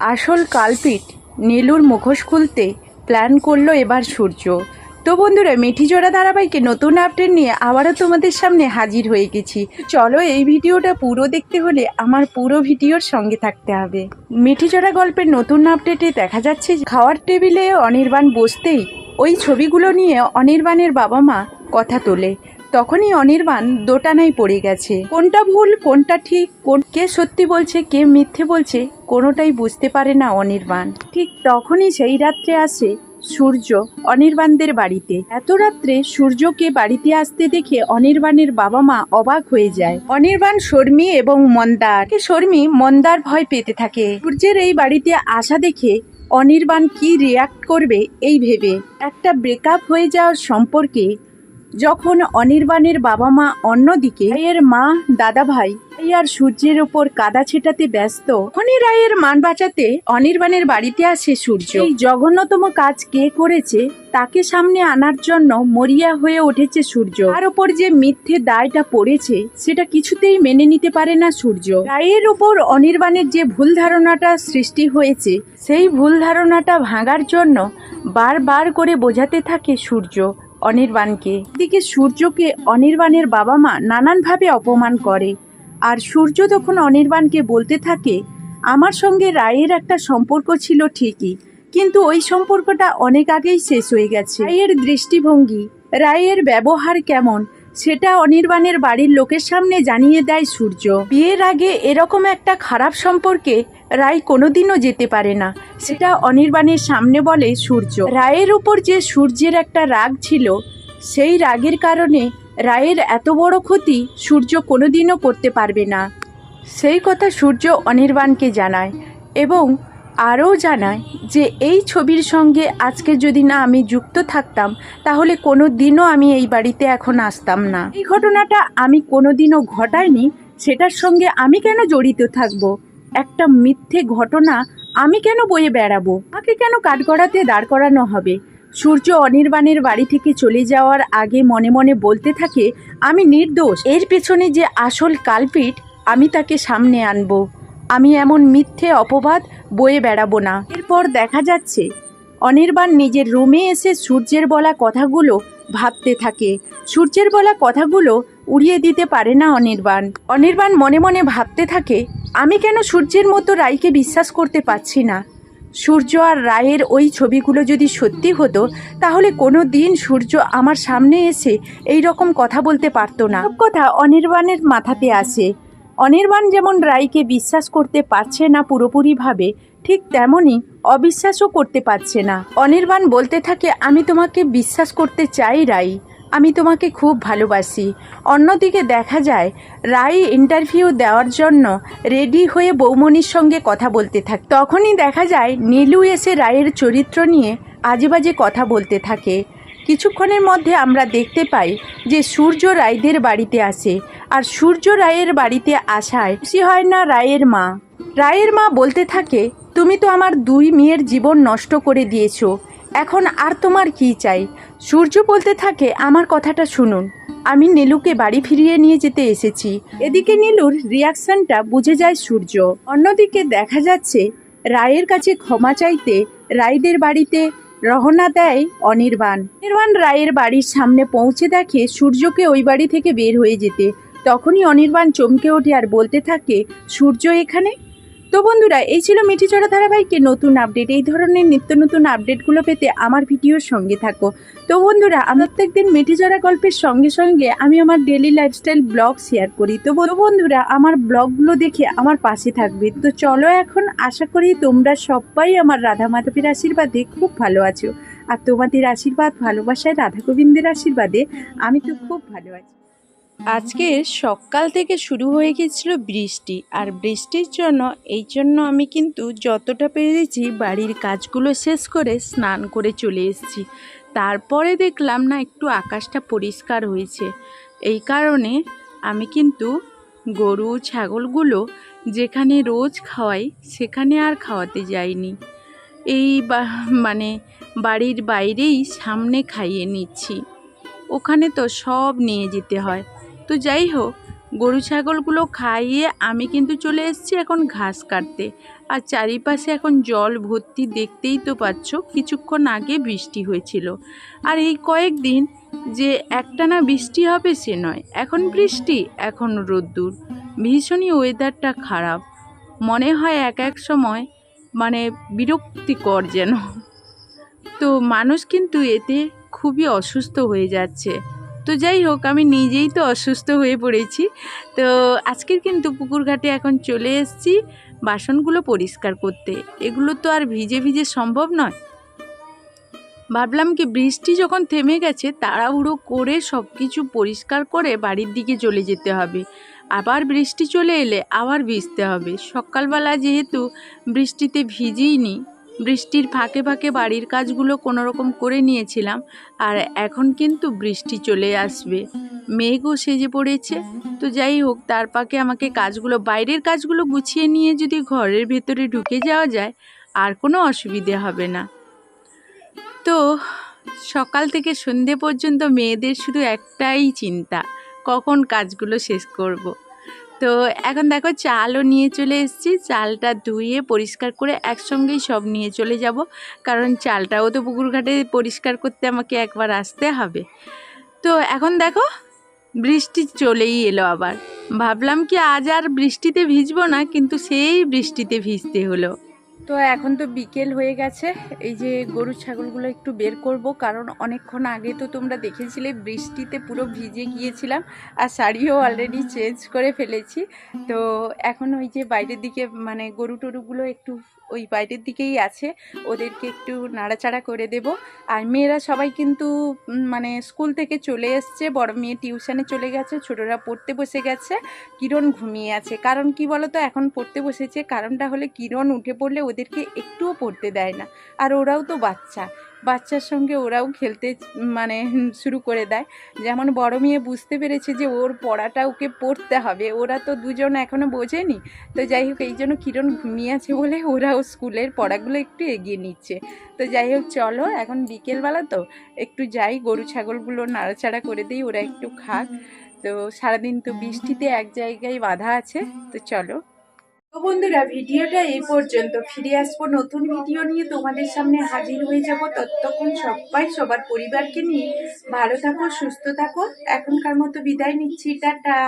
আসল কালপিট নীলুর মুখোশ খুলতে প্ল্যান করল এবার সূর্য। তো বন্ধুরা, মিঠিজোড়া ধারাবাহিকে নতুন আপডেট নিয়ে আবারও তোমাদের সামনে হাজির হয়ে গেছি। চলো এই ভিডিওটা পুরো দেখতে হলে আমার পুরো ভিডিওর সঙ্গে থাকতে হবে। মিঠিজোড়া গল্পের নতুন আপডেটে দেখা যাচ্ছে খাওয়ার টেবিলে অনির্বাণ বসতেই ওই ছবিগুলো নিয়ে অনির্বাণের বাবা মা কথা তোলে। তখনই অনির্বাণ দোটানায় পড়ে গেছে। কোনটা ভুল, কোনটা ঠিক, কোন কে সত্যি বলছে, কে মিথ্যে বলছে কোনোটাই বুঝতে পারে না অনির্বাণ। ঠিক তখনই সেই রাত্রে আসে সূর্য, অনির্বাণদের বাড়িতে। এত রাত্রে সূর্যকে বাড়িতে আসতে দেখে অনির্বাণের বাবা মা অবাক হয়ে যায়। অনির্বাণ শর্মী এবং মন্দার। শর্মী মন্দার ভয় পেতে থাকে। সূর্যের এই বাড়িতে আসা দেখে অনির্বাণ কি রিয়াক্ট করবে এই ভেবে। একটা ব্রেকআপ হয়ে যাওয়ার সম্পর্কে যখন অনির্বাণের বাবা মা অন্যদিকে রায়ের মা দাদা ভাই আর সূর্যের ওপর কাদা ছেটাতে ব্যস্ত, তখনই রায়ের মান বাঁচাতে অনির্বাণের বাড়িতে আসে সূর্য। এই জঘন্যতম কাজ কে করেছে, তাকে সামনে আনার জন্য মরিয়া হয়ে উঠেছে সূর্য। তার ওপর যে মিথ্যে দায়টা পড়েছে, সেটা কিছুতেই মেনে নিতে পারে না সূর্য। রায়ের উপর অনির্বাণের যে ভুল ধারণাটা সৃষ্টি হয়েছে, সেই ভুল ধারণাটা ভাঙার জন্য বারবার করে বোঝাতে থাকে সূর্য। অনির্বাণকে এদিকে সূর্যকে অনির্বাণের বাবা মা নানানভাবে অপমান করে। আর সূর্য তখন অনির্বাণকে বলতে থাকে, আমার সঙ্গে রায়ের একটা সম্পর্ক ছিল ঠিকই, কিন্তু ওই সম্পর্কটা অনেক আগেই শেষ হয়ে গেছে। রায়ের দৃষ্টিভঙ্গি, রায়ের ব্যবহার কেমন সেটা অনির্বাণের বাড়ির লোকের সামনে জানিয়ে দেয় সূর্য। বিয়ের আগে এরকম একটা খারাপ সম্পর্কে রায় কোনোদিনও যেতে পারে না। সেটা অনির্বাণের সামনে বলে সূর্য। রায়ের উপর যে সূর্যের একটা রাগ ছিল, সেই রাগের কারণে রায়ের এত বড় ক্ষতি সূর্য কোনোদিনও করতে পারবে না। সেই কথা সূর্য অনির্বাণকে জানায় এবং আরও জানায় যে, এই ছবির সঙ্গে আজকে যদি না আমি যুক্ত থাকতাম, তাহলে কোনো দিনও আমি এই বাড়িতে এখন আসতাম না। এই ঘটনাটা আমি কোনো দিনও ঘটাইনি, সেটার সঙ্গে আমি কেন জড়িত থাকব? একটা মিথ্যে ঘটনা আমি কেন বয়ে বেড়াবো? আমাকে কেন কাঠগড়াতে দাঁড় করানো হবে? সূর্য অনির্বাণের বাড়ি থেকে চলে যাওয়ার আগে মনে মনে বলতে থাকে, আমি নির্দোষ। এর পেছনে যে আসল কালপিট, আমি তাকে সামনে আনব। আমি এমন মিথ্যে অপবাদ বয়ে বেড়াবো না। এরপর দেখা যাচ্ছে, অনির্বাণ নিজের রুমে এসে সূর্যের বলা কথাগুলো ভাবতে থাকে। সূর্যের বলা কথাগুলো উড়িয়ে দিতে পারে না অনির্বাণ। অনির্বাণ মনে মনে ভাবতে থাকে, আমি কেন সূর্যের মতো রায়কে বিশ্বাস করতে পারছি না? সূর্য আর রায়ের ওই ছবিগুলো যদি সত্যি হতো, তাহলে কোনো দিন সূর্য আমার সামনে এসে এই রকম কথা বলতে পারতো না। কথা অনির্বাণের মাথাতে আসে। অনির্বাণ যেমন রায়কে বিশ্বাস করতে পারছে না পুরোপুরিভাবে, ঠিক তেমনই অবিশ্বাসও করতে পারছে না। অনির্বাণ বলতে থাকে, আমি তোমাকে বিশ্বাস করতে চাই রাই আমি তোমাকে খুব ভালোবাসি। অন্যদিকে দেখা যায় রাই ইন্টারভিউ দেওয়ার জন্য রেডি হয়ে বৌমনির সঙ্গে কথা বলতে থাকে। তখনই দেখা যায়, নীলু এসে রায়ের চরিত্র নিয়ে আজে বাজে কথা বলতে থাকে। কিছুক্ষণের মধ্যে আমরা দেখতে পাই যে সূর্য রায়দের বাড়িতে আসে। আর সূর্য রায়ের বাড়িতে আসায় খুশি হয় না রায়ের মা। রায়ের মা বলতে থাকে, তুমি তো আমার দুই মেয়ের জীবন নষ্ট করে দিয়েছ। এখন আর তোমার কি চাই? সূর্য বলতে থাকে, আমার কথাটা শুনুন। আমি নীলুকে বাড়ি ফিরিয়ে নিয়ে যেতে এসেছি। এদিকে নীলুর রিয়াকশনটা বুঝে যায় সূর্য। অন্যদিকে দেখা যাচ্ছে, রায়ের কাছে ক্ষমা চাইতে রায়দের বাড়িতে রহনা দেয় অনির্বাণ। অনির্বাণ রায়ের বাড়ির সামনে পৌঁছে দেখে সূর্যকে ওই বাড়ি থেকে বের হয়ে যেতে। তখনই অনির্বাণ চমকে ওঠে আর বলতে থাকে, সূর্য এখানে? তো বন্ধুরা, এই ছিল মিঠিচড়া ধারাবাহিকের নতুন আপডেট। এই ধরনের নিত্য নতুন আপডেটগুলো পেতে আমার ভিডিওর সঙ্গে থাকো। তো বন্ধুরা, আমি প্রত্যেকদিন মিঠিচড়া গল্পের সঙ্গে সঙ্গে আমি আমার ডেলি লাইফস্টাইল ব্লগ শেয়ার করি। তো বন্ধুরা, আমার ব্লগগুলো দেখে আমার পাশে থাকবে। তো চলো এখন আশা করি তোমরা সবাই আমার রাধা মাধবের আশীর্বাদে খুব ভালো আছো। আর তোমাদের আশীর্বাদ, ভালোবাসায় রাধা গোবিন্দের আশীর্বাদে আমি তো খুব ভালো আছি। আজকে সকাল থেকে শুরু হয়ে গেছিল বৃষ্টি, আর বৃষ্টির জন্য, এই জন্য আমি কিন্তু যতটা পেরেছি বাড়ির কাজগুলো শেষ করে স্নান করে চলে এসেছি। তারপরে দেখলাম না একটু আকাশটা পরিষ্কার হয়েছে। এই কারণে আমি কিন্তু গরু, ছাগলগুলো যেখানে রোজ খাওয়াই, সেখানে আর খাওয়াতে যাইনি। এই মানে বাড়ির বাইরেই সামনে খাইয়ে নিচ্ছি। ওখানে তো সব নিয়ে যেতে হয়। তো যাই হোক, গরু ছাগলগুলো খাইয়ে আমি কিন্তু চলে এসেছি এখন ঘাস কাটতে। আর চারিপাশে এখন জল ভর্তি দেখতেই তো পাচ্ছ, কিছুক্ষণ আগে বৃষ্টি হয়েছিল। আর এই কয়েকদিন যে একটানা বৃষ্টি হবে সে নয়, এখন বৃষ্টি, এখন রোদ্দুর। ভীষণই ওয়েদারটা খারাপ। মনে হয় এক এক সময় মানে বিরক্তিকর যেন। তো মানুষ কিন্তু এতে খুবই অসুস্থ হয়ে যাচ্ছে। তো যাই হোক, আমি নিজেই তো অসুস্থ হয়ে পড়েছি। তো আজকের কিন্তু পুকুর ঘাটে এখন চলে এসেছি বাসনগুলো পরিষ্কার করতে। এগুলো তো আর ভিজে ভিজে সম্ভব নয়। ভাবলাম কি, বৃষ্টি যখন থেমে গেছে, তাড়াহুড়ো করে সব কিছু পরিষ্কার করে বাড়ির দিকে চলে যেতে হবে। আবার বৃষ্টি চলে এলে আবার ভিজতে হবে। সকালবেলা যেহেতু বৃষ্টিতে ভিজিনি বৃষ্টির ফাঁকে ফাঁকে বাড়ির কাজগুলো কোনো রকম করে নিয়েছিলাম, আর এখন কিন্তু বৃষ্টি চলে আসবে। মেঘও সেজে পড়েছে। তো যাই হোক, তার পাকে আমাকে কাজগুলো, বাইরের কাজগুলো গুছিয়ে নিয়ে যদি ঘরের ভেতরে ঢুকে যাওয়া যায়, আর কোনো অসুবিধে হবে না। তো সকাল থেকে সন্ধে পর্যন্ত মেয়েদের শুধু একটাই চিন্তা, কখন কাজগুলো শেষ করব। তো এখন দেখো চালও নিয়ে চলে এসেছি। চালটা ধুয়ে পরিষ্কার করে একসঙ্গেই সব নিয়ে চলে যাব। কারণ চালটাও তো পুকুর ঘাটে পরিষ্কার করতে আমাকে একবার আসতে হবে। তো এখন দেখো বৃষ্টি চলেই এলো আবার। ভাবলাম কি আজ আর বৃষ্টিতে ভিজবো না, কিন্তু সেই বৃষ্টিতে ভিজতে হলো। তো এখন তো বিকেল হয়ে গেছে। এই যে গরু ছাগলগুলো একটু বের করব, কারণ অনেকক্ষণ আগে তো তোমরা দেখেছিলে বৃষ্টিতে পুরো ভিজে গিয়েছিলাম আর শাড়িও অলরেডি চেঞ্জ করে ফেলেছি। তো এখন ওই যে বাইরের দিকে মানে গরু টরুগুলো একটু ওই বাইরের দিকেই আছে, ওদেরকে একটু নাড়াচাড়া করে দেব। আর মেয়েরা সবাই কিন্তু মানে স্কুল থেকে চলে এসছে, বড় মেয়ে টিউশনে চলে গেছে, ছোটরা পড়তে বসে গেছে, কিরণ ঘুমিয়ে আছে। কারণ কি বলো তো এখন পড়তে বসেছে, কারণটা হলে কিরণ উঠে পড়লে ওদেরকে একটুও পড়তে দেয় না। আর ওরাও তো বাচ্চা। বাচ্চার সঙ্গে ওরাও খেলতে মানে শুরু করে দেয়। যেমন বড় মেয়ে বুঝতে পেরেছে যে ওর পড়াটা ওকে পড়তে হবে। ওরা তো দুজন এখনও বোঝেনি। তো যাই হোক, এই জন্য কিরণ ঘুমিয়ে আছে বলে ওরাও স্কুলের পড়াগুলো একটু এগিয়ে নিচ্ছে। তো যাই হোক, চলো এখন বিকেলবেলা তো একটু যাই। গরু, ছাগলগুলো নাড়াচাড়া করে দিই, ওরা একটু খাক। তো সারাদিন তো বৃষ্টিতে এক জায়গায় বাধা আছে। তো চলো। তো বন্ধুরা, ভিডিওটা এই পর্যন্ত। ফিরে আসব নতুন ভিডিও নিয়ে। তোমাদের সামনে হাজির হয়ে যাব ততক্ষণ সবাই, সবার পরিবারকে নিয়ে। ভালো থাকো, সুস্থ থাকো। এখনকার মতো বিদায় নিচ্ছি। টাটা।